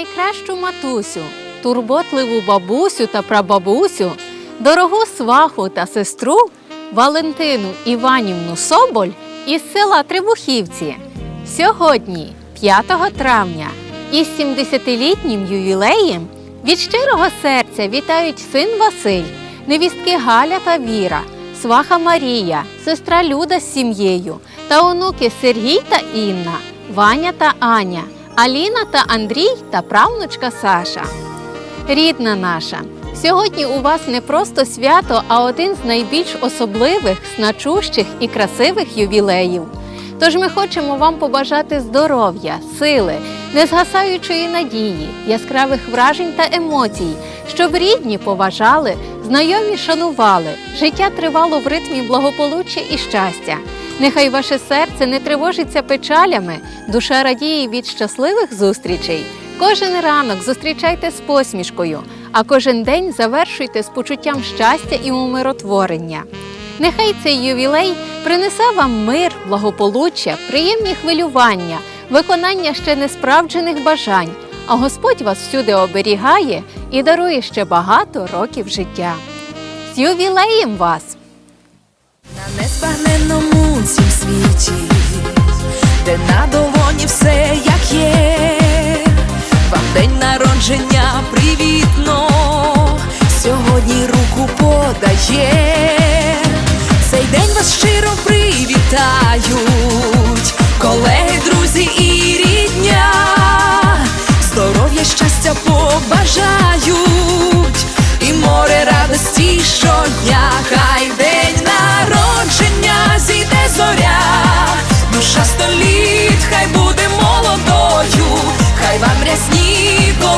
найкращу матусю, турботливу бабусю та прабабусю, дорогу сваху та сестру Валентину Іванівну Соболь із села Трибухівці. Сьогодні, 5 травня, із 70-літнім ювілеєм від щирого серця вітають син Василь, невістки Галя та Віра, сваха Марія, сестра Люда з сім'єю та онуки Сергій та Інна, Ваня та Аня, Аліна та Андрій та правнучка Саша. Рідна наша, сьогодні у вас не просто свято, а один з найбільш особливих, значущих і красивих ювілеїв. Тож ми хочемо вам побажати здоров'я, сили, незгасаючої надії, яскравих вражень та емоцій, щоб рідні поважали, знайомі шанували, життя тривало в ритмі благополуччя і щастя. Нехай ваше серце не тривожиться печалями, душа радіє від щасливих зустрічей. Кожен ранок зустрічайте з посмішкою, а кожен день завершуйте з почуттям щастя і умиротворення. Нехай цей ювілей принесе вам мир, благополуччя, приємні хвилювання, виконання ще несправджених бажань, а Господь вас всюди оберігає і дарує ще багато років життя. З ювілеєм вас! Світі, де на долоні все є,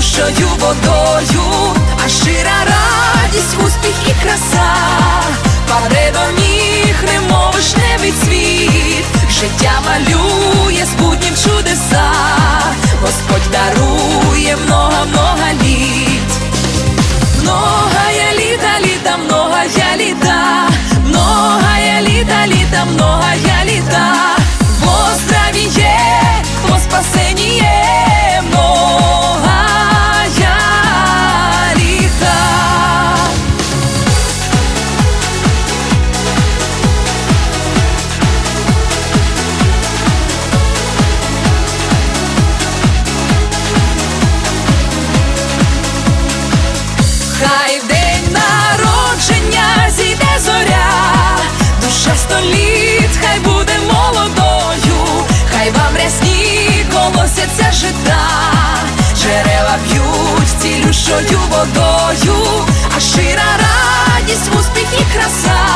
цілющою водою, а щира радість, успіх і краса, паде до ніг, немов вишневий цвіт, життя малює цілющою водою, а щира радість, успіх і краса,